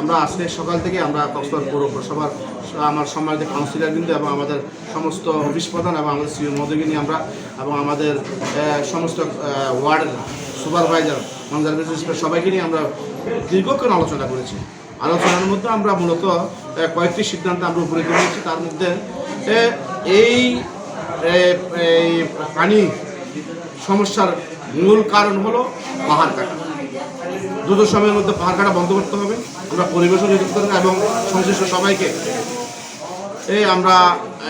আমরা আজকে সকাল থেকে আমরা কক্সবাজার পৌরসভার আমার সম্মানিত কাউন্সিলর কিন্তু এবং আমাদের সমস্ত অফিস প্রধান এবং আমাদের সিও নিয়ে আমরা এবং আমাদের সমস্ত ওয়ার্ডের সুপারভাইজার ইন্সপেক্টর সবাইকে নিয়ে আমরা দীর্ঘক্ষণ আলোচনা করেছি। আলোচনার মধ্যে আমরা মূলত কয়েকটি সিদ্ধান্ত আমরা উপনীত হয়েছি। তার মধ্যে এই পানি সমস্যার মূল কারণ হলো পাহাড় কাটা। দ্রুত সময়ের মধ্যে পাহাড় কাটা বন্ধ করতে হবে। আমরা পরিবেশ অধিদপ্তর এবং সংশ্লিষ্ট সবাইকে। এই আমরা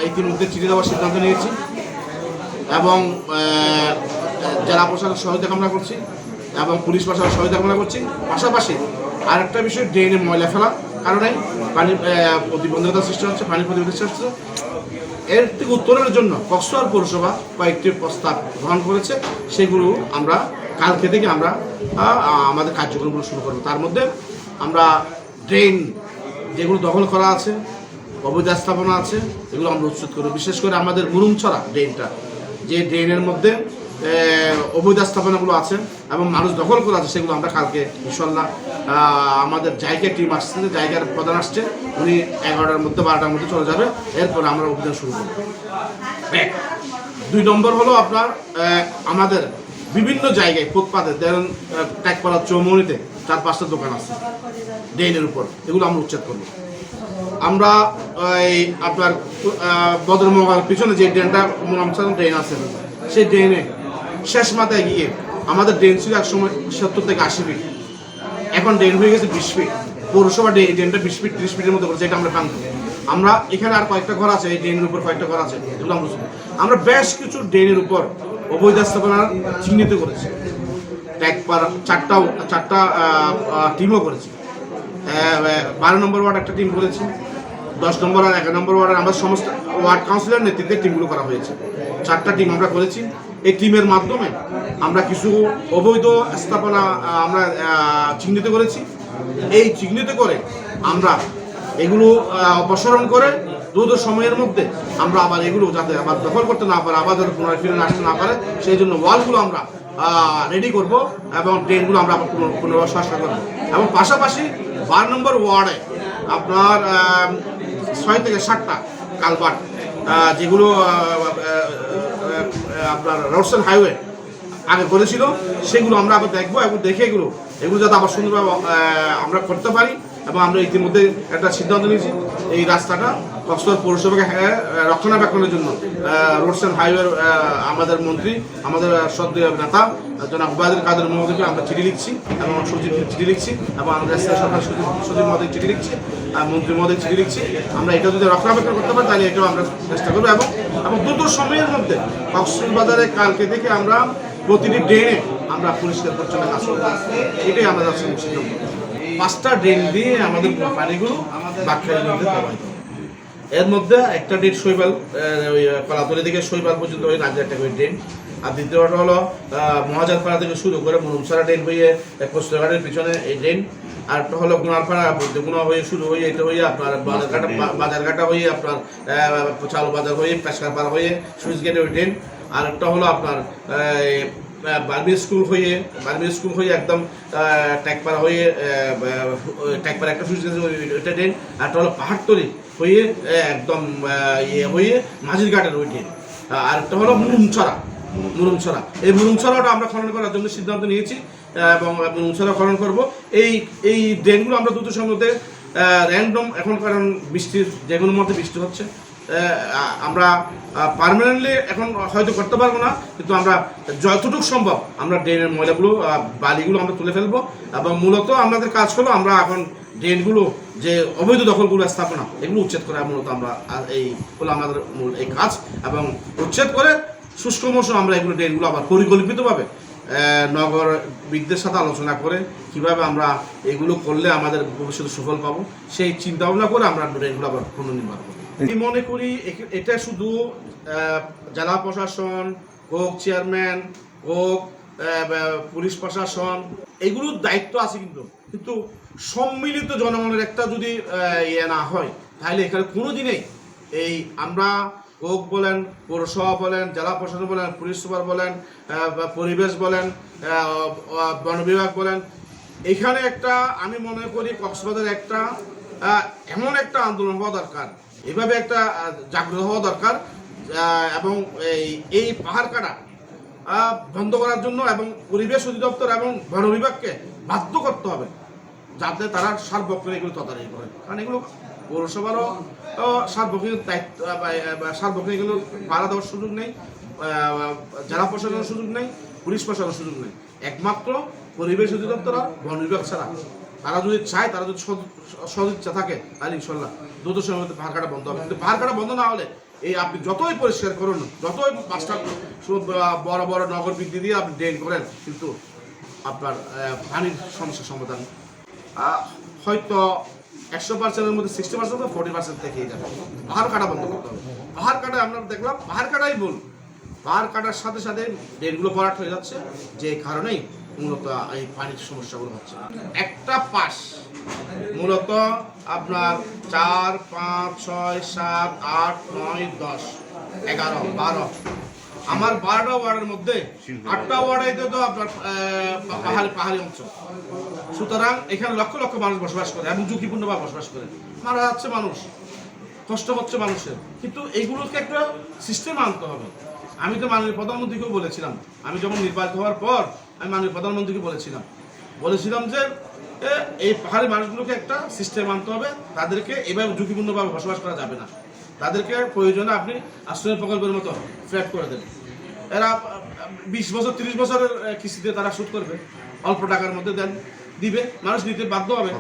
ইতিমধ্যে চিঠি দেওয়ার সিদ্ধান্ত নিয়েছি এবং জেলা প্রশাসনের সহায়তা কামনা করছি এবং পুলিশ প্রশাসনের সহায়তা কামনা করছি। পাশাপাশি আরেকটা বিষয়, ড্রেনে ময়লা ফেলা কারণে পানি প্রতিবন্ধকতা সৃষ্টি হচ্ছে, পানি প্রতিবন্ধকতা সৃষ্টি হচ্ছে। এর থেকে উত্তরের জন্য কক্সবাজার পৌরসভা কয়েকটি প্রস্তাব গ্রহণ করেছে। সেগুলো আমরা কালকে থেকে আমরা আমাদের কার্যক্রমগুলো শুরু করব। তার মধ্যে আমরা ড্রেন যেগুলো দখল করা আছে, অবৈধ স্থাপনা আছে, এগুলো আমরা উচ্ছেদ করব। বিশেষ করে আমাদের মুরুমছড়া ড্রেনটা, যে ড্রেনের মধ্যে অবৈধ স্থাপনাগুলো আছে এবং মানুষ দখল করে আছে, সেগুলো আমরা কালকে ইনশাল্লাহ আমাদের জায়গা টিম আসছে জায়গার প্রধান আসছে, উনি এগারোটার মধ্যে, বারোটার মধ্যে চলে যাবে। এরপর আমরা অভিযান শুরু করব। দুই নম্বর হলো আপনার আমাদের বিভিন্ন জায়গায় ফুটপাতে, ধরেন ট্যাকপাড়া চৌমনিতে চার পাঁচটা দোকান আছে ড্রেনের উপর। এগুলো আমরা উচ্ছেদ করব। আমরা এই আপনার বদরমোগার পিছনে যে ড্রেনটা মোরামসান ড্রেন আছে, সেই ড্রেনে শেষ মাথায় গিয়ে আমাদের ড্রেন ছিল এক সময় সত্তর থেকে আশি ফিট। এখন ড্রেন হয়ে গেছে বিশ ফিট। পৌরসভা ড্রেন ড্রেনটা বিশ ফিট, ত্রিশ ফিটের মধ্যে এটা আমরা কাম আমরা এখানে আর কয়েকটা ঘর আছে, এই ড্রেনের উপর কয়েকটা ঘর আছে, এগুলো আমরা আমরা বেশ কিছু ড্রেনের উপর অবৈধ স্থাপনা চিহ্নিত করেছি। ট্যাগ পার চারটাও, চারটা টিমও করেছি। বারো নম্বর ওয়ার্ড একটা টিম করেছি, দশ নম্বর আর এগারো নম্বর ওয়ার্ডের আমরা সমস্ত ওয়ার্ড কাউন্সিলর নেতৃত্বে টিমগুলো করা হয়েছে। চারটা টিম আমরা করেছি। এই টিমের মাধ্যমে আমরা কিছু অবৈধ স্থাপনা আমরা চিহ্নিত করেছি। এই চিহ্নিত করে আমরা এগুলো অপসারণ করে দ্রুত সময়ের মধ্যে আমরা আবার এগুলো যাতে আবার দখল করতে না পারে আবার যাতে পুনরায় ফিরে আসতে না পারে, সেই জন্য ওয়ালগুলো আমরা রেডি করব এবং ট্রেনগুলো আমরা আবার পুনর- পুনর্বার সংস্কার করব। এবং পাশাপাশি বারো নম্বর ওয়ার্ডে আপনার ছয় থেকে সাতটা আহ, যেগুলো আপনার রোডসেন হাইওয়ে আগে করেছিল সেগুলো আমরা আবার দেখব এবং দেখে এগুলো এগুলো যাতে আবার সুন্দরভাবে আমরা করতে পারি এবং আমরা ইতিমধ্যে একটা সিদ্ধান্ত নিয়েছি এই রাস্তাটা কক্সবাজার পৌরসভাকে রক্ষণাবেক্ষণের জন্য রোডস অ্যান্ড হাইওয়ে আমাদের মন্ত্রী, আমাদের সদ্য নেতা, জনাব উবায়দুল কাদের মহোদয়কে আমরা চিঠি লিখছি এবং সচিব চিঠি লিখছি এবং আমাদের সরকার সচিব সচিব মহোদয় চিঠি লিখছি মন্ত্রী মহোদয় চিঠি লিখছি। আমরা এটা যদি রক্ষণাবেক্ষণ করতে পারি, তাহলে এটাও আমরা চেষ্টা করব এবং এবং দ্রুত সময়ের মধ্যে কক্সবাজারে কালকে থেকে আমরা প্রতিটি ড্রেনে আমরা পরিষ্কার পরিচ্ছন্ন কাজ করব। এটাই আমাদের পাঁচটা ড্রেন দিয়ে আমাদের পানিগুলো বাক্যায় মধ্যে প্রবাহিত। এর মধ্যে একটা ডেট শৈবাল ওই কলাতলি থেকে শৈবাল পর্যন্ত ওই রাজ্যের একটা করে ড্রেন আর দ্বিতীয়টা হলো মহাজারপাড়া থেকে শুরু করে মুরুমসারা ড্রেন হয়ে কোস্টঘাটের পিছনে এই ড্রেন আর একটা হলো গুনারপাড়া গুণা হয়ে শুরু হয়ে এটা হয়ে আপনার বাজারঘাটা বাজারঘাটা হয়ে আপনার চালু বাজার হয়ে পেশকারপাড়া হয়ে সুইচ গেটে ওই ড্রেন আর একটা হলো আপনার বার্মি স্কুল হয়ে বার্মি স্কুল হয়ে একদম ট্যাকপাড়া হয়ে ট্যাকপাড়া একটা সুইচ গেছে ওইটা ড্রেন আর একটা হলো পাহাড়তলি হয়ে একদম ইয়ে হয়ে মাঝির ঘাটের ওই ড্রেন আর একটা হলো মুরুমছড়া মুরুমছড়া। এই মুরুমছড়াটা আমরা খনন করার জন্য সিদ্ধান্ত নিয়েছি এবং মুরুমছড়া খনন করব। এই এই ড্রেনগুলো আমরা দ্রুত সময়ের র্যান্ডম এখন কারণ বৃষ্টির যে কোনো মধ্যে বৃষ্টি হচ্ছে আমরা পার্মানেন্টলি এখন হয়তো করতে পারব না, কিন্তু আমরা যতটুকু সম্ভব আমরা ড্রেনের ময়লাগুলো বালিগুলো আমরা তুলে ফেলব এবং মূলত আমাদের কাজ হলো আমরা এখন ড্রেনগুলো যে অবৈধ দখলগুলো, স্থাপনা, এগুলো উচ্ছেদ করে মূলত আমরা এই হলো আমাদের মূল এই কাজ এবং উচ্ছেদ করে শুষ্ক মৌসুম আমরা এগুলো ড্রেনগুলো আবার পরিকল্পিতভাবে নগর বিদ্যের সাথে আলোচনা করে কীভাবে আমরা এগুলো করলে আমাদের ভবিষ্যতে সুফল পাবো, সেই চিন্তা ভাবনা করে আমরা ড্রেনগুলো আবার পুনর্নির্মাণ করব। আমি মনে করি এটা শুধু জেলা প্রশাসন কোক চেয়ারম্যান বা- পুলিশ প্রশাসন, এগুলোর দায়িত্ব আছে কিন্তু। কিন্তু সম্মিলিত জনগণের একটা যদি ইয়ে না হয়, তাহলে এখানে কোনো দিনেই এই আমরা কোক বলেন, পৌরসভা বলেন, জেলা প্রশাসন বলেন, পুলিশ সুপার বলেন পরিবেশ বলেন বন বিভাগ বলেন, এখানে একটা আমি মনে করি কক্সবাজার একটা এমন একটা আন্দোলন হওয়া দরকার। এভাবে একটা জাগ্রত হওয়া দরকার এবং এই পাহাড় কাটা বন্ধ করার জন্য এবং পরিবেশ অধিদপ্তর এবং বন বিভাগকে বাধ্য করতে হবে যাতে তারা সার্বক্ষণ এগুলো তদারকি করে। কারণ এগুলো পৌরসভারও সার্বক্ষণিক দায়িত্ব সার্বক্ষণিক এগুলো ভাড়া দেওয়ার সুযোগ নেই জেলা প্রশাসনের সুযোগ নেই, পুলিশ প্রশাসনের সুযোগ নেই। একমাত্র পরিবেশ অধিদপ্তর আর বন বিভাগ ছাড়া। তারা যদি চায়, তারা যদি সদ- সদিচ্ছা থাকে, তাহলে ইনশাল্লাহ দ্রুত সময়ের মধ্যে পাহাড় কাটা বন্ধ হবে। কিন্তু পাহাড় কাটা বন্ধ না হলে এই আপনি যতই পরিষ্কার করুন, যতই মাস্টার বড় বড় নগর বৃদ্ধি দিয়ে আপনি ড্রেন করেন, কিন্তু আপনার পানির সমস্যার সমাধান হয়তো একশো পার্সেন্টের মধ্যে সিক্সটি পার্সেন্ট বা ফোর্টি পার্সেন্ট থেকেই যাবে। পাহাড় কাটা বন্ধ করতে হবে। পাহাড় কাটা আমরা দেখলাম পাহাড় কাটাই ভুল। পাহাড় কাটার সাথে সাথে ড্রেনগুলো ভরাট হয়ে যাচ্ছে, যে কারণেই মূলত এই পানির সমস্যাগুলো হচ্ছে। একটা পাশ মূলত আপনার চার পাঁচ ছয় সাত আট নয় দশ এগারো বারো। আমার বারোটা ওয়ার্ডের মধ্যে আটটা ওয়ার্ডে তো আপনার পাহাড়ি পাহাড়ি অঞ্চল। সুতরাং এখানে লক্ষ লক্ষ মানুষ বসবাস করে এবং ঝুঁকিপূর্ণভাবে বসবাস করে। মারা যাচ্ছে মানুষ কষ্ট হচ্ছে মানুষের। কিন্তু এইগুলোকে একটা সিস্টেম আনতে হবে। আমি তো মাননীয় প্রধানমন্ত্রীকেও বলেছিলাম আমি যখন নির্বাচিত হওয়ার পর আমি মাননীয় প্রধানমন্ত্রীকে বলেছিলাম। বলেছিলাম যে এই পাহাড়ি মানুষগুলোকে একটা সিস্টেম আনতে হবে। তাদেরকে এভাবে ঝুঁকিপূর্ণভাবে বসবাস করা যাবে না। তাদেরকে প্রয়োজনে আপনি আশ্রয় প্রকল্পের মতো ফ্ল্যাট করে দেবেন। এরা বিশ বছর, তিরিশ বছরের কিস্তিতে তারা সুদ করবে। অল্প টাকার মধ্যে দেন, দিবে। মানুষ নিতে বাধ্য হবে।